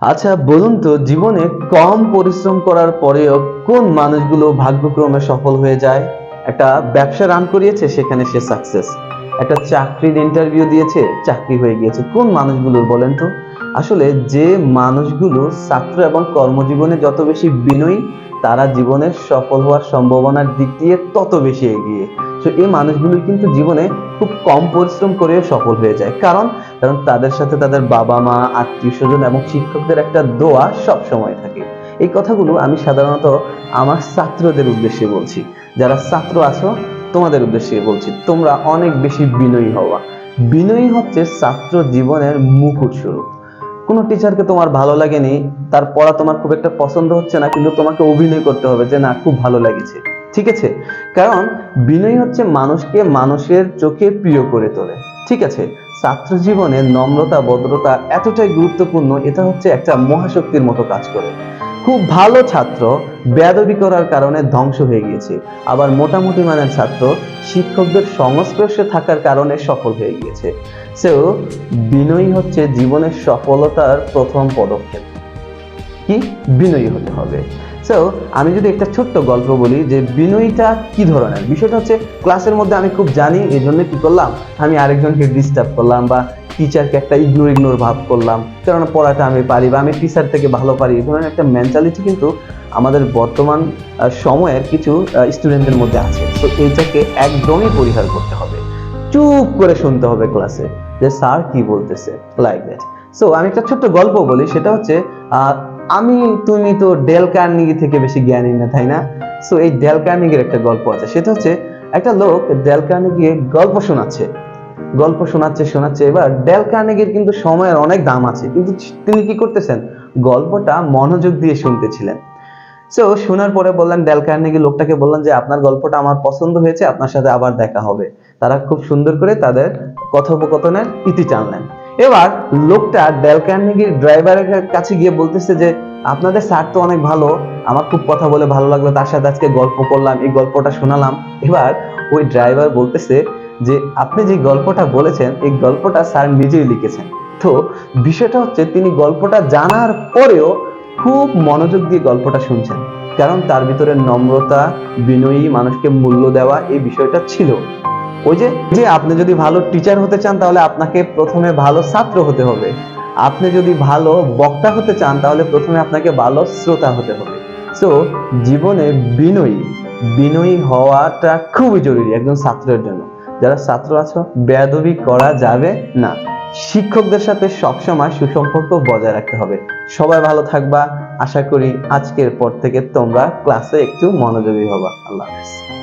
আচ্ছা বলুন তো, জীবনে কম পরিশ্রম করার পরেও কোন মানুষগুলো ভাগ্যক্রমে সফল হয়ে যায়? একটা ব্যবসা রান করিয়েছে, সেখানে সে সাকসেস একটা চাকরির ইন্টারভিউ দিয়েছে, চাকরি হয়ে গিয়েছে। কোন মানুষগুলোর বলেন তো? আসলে যে মানুষগুলো ছাত্র এবং কর্মজীবনে যত বেশি বিনয়ী, তারা জীবনে সফল হওয়ার সম্ভাবনার দিক দিয়ে তত বেশি এগিয়ে। তো এই মানুষগুলো কিন্তু জীবনে খুব কম পরিশ্রম করেও সফল হয়ে যায়। কারণ কারণ তাদের সাথে তাদের বাবা মা, আত্মীয় স্বজন এবং শিক্ষকদের একটা দোয়া সব সময় থাকে। এই কথাগুলো আমি সাধারণত আমার ছাত্রদের উদ্দেশ্যে বলছি। যারা ছাত্র আছো, তোমাদের উদ্দেশ্যে বলছি, তোমরা অনেক বেশি বিনয়ী হওয়া। বিনয়ী হচ্ছে ছাত্র জীবনের মুকুট স্বরূপ। কোনো টিচারকে তোমার ভালো লাগেনি, তার পড়া তোমার খুব একটা পছন্দ হচ্ছে না, কিন্তু তোমাকে অভিনয় করতে হবে যে, না, খুব ভালো লেগেছে। ঠিক আছে? কারণ বিনয়ী হচ্ছে মানুষকে মানুষের চোখে প্রিয় করে তোলে। ঠিক আছে? ছাত্র জীবনে নম্রতা, ভদ্রতা এতটাই গুরুত্বপূর্ণ, এটা হচ্ছে একটা মহাশক্তির মতো কাজ করে। খুব ভালো ছাত্র বেয়াদবি করার কারণে ধ্বংস হয়ে গিয়েছে। আবার মোটামুটি মানের ছাত্র শিক্ষকদের সংস্পর্শে থাকার কারণে সফল হয়ে গিয়েছে। সেও বিনয়ী হচ্ছে জীবনের সফলতার প্রথম পদক্ষেপ। কি? বিনয়ী হতে হবে। সো আমি যদি একটা ছোট্ট গল্প বলি যে বিনয়ীটা কি ধরনের? বিষয়টা হচ্ছে ক্লাসের মধ্যে আমি খুব জানি এই জন্য কি করলাম? আমি আরেকজনকে ডিস্টার্ব করলাম বা টিচারকে একটা ইগনোর ইগনোর ভাব করলাম। কারণ পড়াটা আমি পারি বা আমি টিচার থেকে ভালো পারি। এই ধরনের একটা মেন্টালিটি কিন্তু আমাদের বর্তমান সময়ের কিছু স্টুডেন্টদের মধ্যে আছে। তো এইটাকে একদমই পরিহার করতে হবে। চুপ করে শুনতে হবে ক্লাসে যে স্যার কি বলতেছে লাইক দ্যাট সো আমি একটা ছোট্ট গল্প বলি। সেটা হচ্ছে আমি তুমি তো ডেল কার্নিগি থেকে বেশি জ্ঞানী না, তাই না? সো এই ডেল কার্নিগির একটা গল্প আছে। সেটা হচ্ছে, একটা লোক ডেল কার্নিগি গল্প শোনাচ্ছে। গল্প শোনাচ্ছে শোনাচ্ছে। এবার ডেল কার্নিগির কিন্তু সময়ের অনেক দাম আছে। কিন্তু তিনি কি করতেছেন? গল্পটা মনোযোগ দিয়ে শুনতেছিলেন। সো শোনার পরে বললেন ডেল কার্নেগি লোকটাকে, বললেন যে, আপনার গল্পটা আমার পছন্দ হয়েছে, আপনার সাথে আবার দেখা হবে। তারা খুব সুন্দর করে তাদের কথোপকথনের ইতি টানলেন। এবার লোকটা ডেল ড্রাইভারের কাছে গিয়ে বলতেছে যে, আপনাদের স্যার তো অনেক ভালো, আমার খুব কথা বলে ভালো লাগল, তার সাথে আজকে গল্প করলাম, এই গল্পটা শোনালাম। এবার ওই ড্রাইভার বলতেছে যে, আপনি যে গল্পটা বলেছেন, এই গল্পটা স্যার নিজেই লিখেছেন। তো বিষয়টা হচ্ছে তিনি গল্পটা জানার পরেও খুব মনোযোগ দিয়ে গল্পটা শুনছেন, কারণ তার ভিতরে নম্রতা, বিনয়ী, মানুষকে মূল্য দেওয়া, এই বিষয়টা ছিল। ওই যে যে আপনি যদি ভালো টিচার হতে চান, তাহলে আপনাকে প্রথমে ভালো ছাত্র হতে হবে। আপনি যদি ভালো বক্তা হতে চান, তাহলে প্রথমে আপনাকে ভালো শ্রোতা হতে হবে। সো জীবনে বিনয়ী বিনয়ী হওয়াটা খুবই জরুরি একজন ছাত্রের জন্য। যারা ছাত্র আছো, বেয়াদবি করা যাবে না। শিক্ষকদের সাথে সবসময় সুসম্পর্ক বজায় রাখতে হবে। সবাই ভালো থাকবা। আশা করি আজকের পর থেকে তোমরা ক্লাসে একটু মনোযোগী হবা। আল্লাহ হাফেজ।